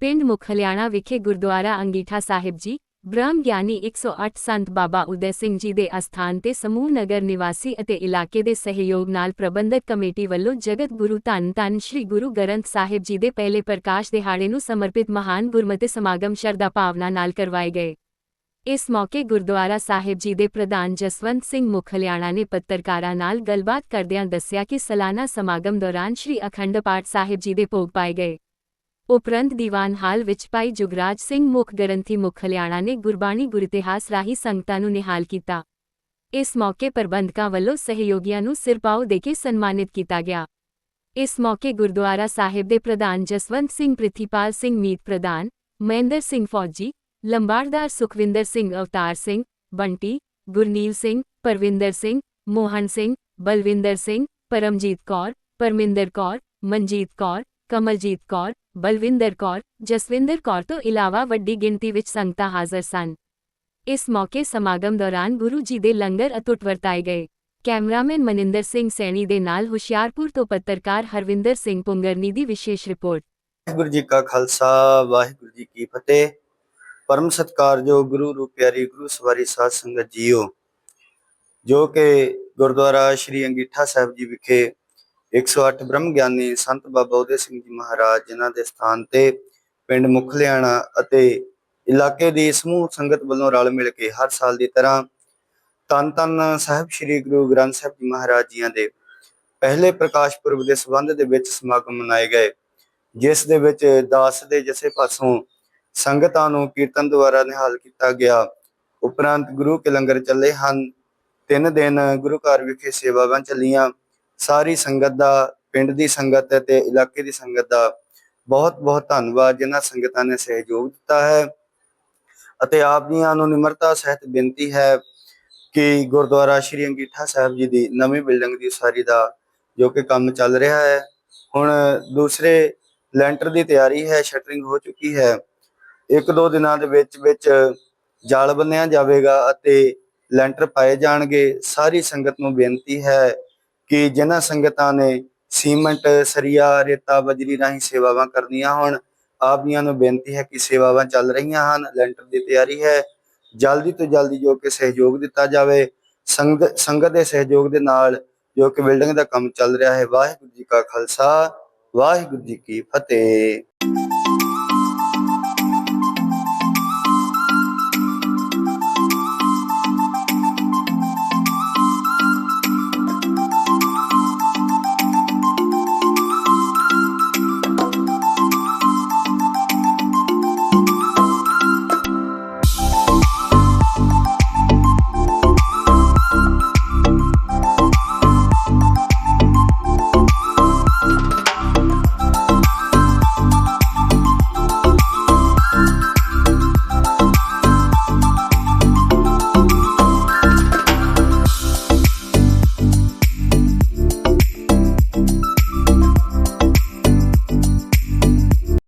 ਪਿੰਡ ਮੁਖਲਿਆਣਾ ਵਿਖੇ ਗੁਰਦੁਆਰਾ ਅੰਗੀਠਾ ਸਾਹਿਬ ਜੀ, ਬ੍ਰਹਮ ਗਿਆਨੀ 108 ਸੰਤ ਬਾਬਾ ਉਦੈ ਸਿੰਘ ਜੀ ਦੇ ਅਸਥਾਨ ਤੇ ਸਮੂਹ ਨਗਰ ਨਿਵਾਸੀ ਅਤੇ ਇਲਾਕੇ ਦੇ ਸਹਿਯੋਗ ਨਾਲ ਪ੍ਰਬੰਧਕ ਕਮੇਟੀ ਵੱਲੋਂ ਜਗਤ ਗੁਰੂ ਧੰਨ ਧੰਨ ਸ੍ਰੀ ਗੁਰੂ ਗ੍ਰੰਥ ਸਾਹਿਬ ਜੀ ਦੇ ਪਹਿਲੇ ਪ੍ਰਕਾਸ਼ ਦਿਹਾੜੇ ਨੂੰ ਸਮਰਪਿਤ ਮਹਾਨ ਗੁਰਮਤਿ ਸਮਾਗਮ ਸ਼ਰਧਾ ਭਾਵਨਾ ਨਾਲ ਕਰਵਾਏ ਗਏ। ਇਸ ਮੌਕੇ ਗੁਰਦੁਆਰਾ ਸਾਹਿਬ ਜੀ ਦੇ ਪ੍ਰਧਾਨ ਜਸਵੰਤ ਸਿੰਘ ਮੁਖਲਿਆਣਾ ਨੇ ਪੱਤਰਕਾਰਾਂ ਨਾਲ ਗੱਲਬਾਤ ਕਰਦਿਆਂ ਦੱਸਿਆ ਕਿ ਸਾਲਾਨਾ ਸਮਾਗਮ ਦੌਰਾਨ ਸ੍ਰੀ ਅਖੰਡ ਪਾਠ ਸਾਹਿਬ ਜੀ ਦੇ ਭੋਗ ਪਾਏ ਗਏ। ਉਪਰੰਤ ਦੀਵਾਨ ਹਾਲ ਵਿੱਚ ਭਾਈ ਜੁਗਰਾਜ ਸਿੰਘ ਮੁੱਖ ਗ੍ਰੰਥੀ ਮੁਖਲਿਆਣਾ ਨੇ ਗੁਰਬਾਣੀ ਗੁਰਇਤਿਹਾਸ ਰਾਹੀਂ ਸੰਗਤਾਂ ਨੂੰ ਨਿਹਾਲ ਕੀਤਾ ਇਸ ਮੌਕੇ ਪ੍ਰਬੰਧਕਾਂ ਵੱਲੋਂ ਸਹਿਯੋਗੀਆਂ ਨੂੰ ਸਿਰਪਾਓ ਦੇ ਕੇ ਸਨਮਾਨਿਤ ਕੀਤਾ ਗਿਆ ਇਸ ਮੌਕੇ ਗੁਰਦੁਆਰਾ ਸਾਹਿਬ ਦੇ ਪ੍ਰਧਾਨ ਜਸਵੰਤ ਸਿੰਘ ਪ੍ਰਿਥੀਪਾਲ ਸਿੰਘ ਮੀਤ ਪ੍ਰਧਾਨ ਮਹਿੰਦਰ ਸਿੰਘ ਫੌਜੀ ਲੰਬਾੜਦਾਰ ਸੁਖਵਿੰਦਰ ਸਿੰਘ ਅਵਤਾਰ ਸਿੰਘ ਬੰਟੀ ਗੁਰਨੀਲ ਸਿੰਘ ਪਰਵਿੰਦਰ ਸਿੰਘ ਮੋਹਨ ਸਿੰਘ ਬਲਵਿੰਦਰ ਸਿੰਘ ਪਰਮਜੀਤ ਕੌਰ ਪਰਮਿੰਦਰ ਕੌਰ ਮਨਜੀਤ ਕੌਰ ਕਮਲਜੀਤ ਕੌਰ, ਬਲਵਿੰਦਰ ਕੌਰ, ਜਸਵਿੰਦਰ ਕੌਰ ਤੋਂ ਇਲਾਵਾ ਵੱਡੀ ਗਿਣਤੀ ਵਿੱਚ ਸੰਗਤਾਂ ਹਾਜ਼ਰ ਸਨ। ਇਸ ਮੌਕੇ ਸਮਾਗਮ ਦੌਰਾਨ ਗੁਰੂ ਜੀ ਦੇ ਲੰਗਰ ਅਤੁੱਟ ਵਰਤਾਏ ਗਏ। ਕੈਮਰਾਮੈਨ ਮਨਿੰਦਰ ਸਿੰਘ ਸੈਣੀ ਦੇ ਨਾਲ ਹੁਸ਼ਿਆਰਪੁਰ ਤੋਂ ਪੱਤਰਕਾਰ ਹਰਵਿੰਦਰ ਸਿੰਘ ਪੁੰਗਰਨੀ ਦੀ ਵਿਸ਼ੇਸ਼ ਰਿਪੋਰਟ। ਵਾਹਿਗੁਰੂ ਜੀ ਕਾ ਖਾਲਸਾ, ਵਾਹਿਗੁਰੂ ਜੀ ਕੀ ਫਤਿਹ। ਪਰਮ ਸਤਕਾਰਯੋਗ ਗੁਰੂ ਰੂਪ ਪਿਆਰੀ ਗੁਰੂ ਸਵਾਰੀ ਸਾਧ ਸੰਗਤ ਜੀਓ, ਜੋ ਕਿ ਗੁਰਦੁਆਰਾ ਸ਼੍ਰੀ ਅੰਗੀਠਾ ਸਾਹਿਬ ਜੀ ਵਿਖੇ 108 ਬ੍ਰਹਮ ਗਿਆਨੀ ਸੰਤ ਬਾਬਾ ਉਦੈ ਸਿੰਘ ਜੀ ਮਹਾਰਾਜ ਜਿਨ੍ਹਾਂ ਦੇ ਸਥਾਨ ਤੇ ਪਿੰਡ ਮੁਖਲਿਆਣਾ ਅਤੇ ਇਲਾਕੇ ਦੀ ਸਮੂਹ ਸੰਗਤ ਵੱਲੋਂ ਰਲ ਮਿਲ ਕੇ ਹਰ ਸਾਲ ਦੀ ਤਰ੍ਹਾਂ ਤਨ ਤਨ ਸਾਹਿਬ ਸ੍ਰੀ ਗੁਰੂ ਗ੍ਰੰਥ ਸਾਹਿਬ ਜੀ ਮਹਾਰਾਜ ਜੀਆਂ ਦੇ ਪਹਿਲੇ ਪ੍ਰਕਾਸ਼ ਪੁਰਬ ਦੇ ਸੰਬੰਧ ਦੇ ਵਿੱਚ ਸਮਾਗਮ ਮਨਾਏ ਗਏ, ਜਿਸ ਦੇ ਵਿੱਚ ਦਾਸ ਦੇ ਜਸੇ ਪਾਸੋਂ ਸੰਗਤਾਂ ਨੂੰ ਕੀਰਤਨ ਦੁਆਰਾ ਨਿਹਾਲ ਕੀਤਾ ਗਿਆ। ਉਪਰੰਤ ਗੁਰੂ ਕੇ ਲੰਗਰ ਚੱਲੇ ਹਨ। ਤਿੰਨ ਦਿਨ ਗੁਰੂ ਘਰ ਵਿਖੇ ਸੇਵਾਵਾਂ ਚੱਲੀਆਂ। ਸਾਰੀ ਸੰਗਤ ਦਾ, ਪਿੰਡ ਦੀ ਸੰਗਤ ਤੇ ਇਲਾਕੇ ਦੀ ਸੰਗਤ ਦਾ ਬਹੁਤ ਬਹੁਤ ਧੰਨਵਾਦ, ਜਿਨ੍ਹਾਂ ਸੰਗਤਾਂ ਨੇ ਸਹਿਯੋਗ ਦਿੱਤਾ ਹੈ। ਅਤੇ ਆਪ ਜੀਆਂ ਨੂੰ ਨਿਮਰਤਾ ਸਹਿਤ ਬੇਨਤੀ ਹੈ ਕਿ ਗੁਰਦੁਆਰਾ ਸ਼੍ਰੀ ਅੰਗੀਠਾ ਸਾਹਿਬ ਜੀ ਦੀ ਨਵੀਂ ਬਿਲਡਿੰਗ ਦੀ ਉਸਾਰੀ ਦਾ ਜੋ ਕਿ ਕੰਮ ਚੱਲ ਰਿਹਾ ਹੈ। ਹੁਣ ਦੂਸਰੇ ਲੈਂਟਰ ਦੀ ਤਿਆਰੀ ਹੈ, ਸ਼ਟਰਿੰਗ ਹੋ ਚੁੱਕੀ ਹੈ। ਇੱਕ ਦੋ ਦਿਨਾਂ ਦੇ ਵਿੱਚ ਵਿੱਚ ਜਾਲ ਬੰਨਿਆ ਜਾਵੇਗਾ ਅਤੇ ਲੈਂਟਰ ਪਾਏ ਜਾਣਗੇ। ਸਾਰੀ ਸੰਗਤ ਨੂੰ ਬੇਨਤੀ ਹੈ ਕਿ ਜਿਨ੍ਹਾਂ ਸੰਗਤਾਂ ਨੇ ਸੀਮੈਂਟ, ਸਰੀਆ, ਰੇਤਾ, ਬਜਰੀ ਰਾਹੀਂ ਸੇਵਾਵਾਂ ਕਰਨੀਆਂ ਹੋਣ, ਆਪ ਜੀਆਂ ਨੂੰ ਬੇਨਤੀ ਹੈ ਕਿ ਸੇਵਾਵਾਂ ਚੱਲ ਰਹੀਆਂ ਹਨ, ਲੈਂਟਰ ਦੀ ਤਿਆਰੀ ਹੈ। ਜਲਦੀ ਤੋਂ ਜਲਦੀ ਜੋ ਕਿ ਸਹਿਯੋਗ ਦਿੱਤਾ ਜਾਵੇ ਸੰਗਤ ਸੰਗਤ ਦੇ ਸਹਿਯੋਗ ਦੇ ਨਾਲ ਜੋ ਕਿ ਬਿਲਡਿੰਗ ਦਾ ਕੰਮ ਚੱਲ ਰਿਹਾ ਹੈ। ਵਾਹਿਗੁਰੂ ਜੀ ਕਾ ਖਾਲਸਾ, ਵਾਹਿਗੁਰੂ ਜੀ ਕੀ ਫਤਿਹ।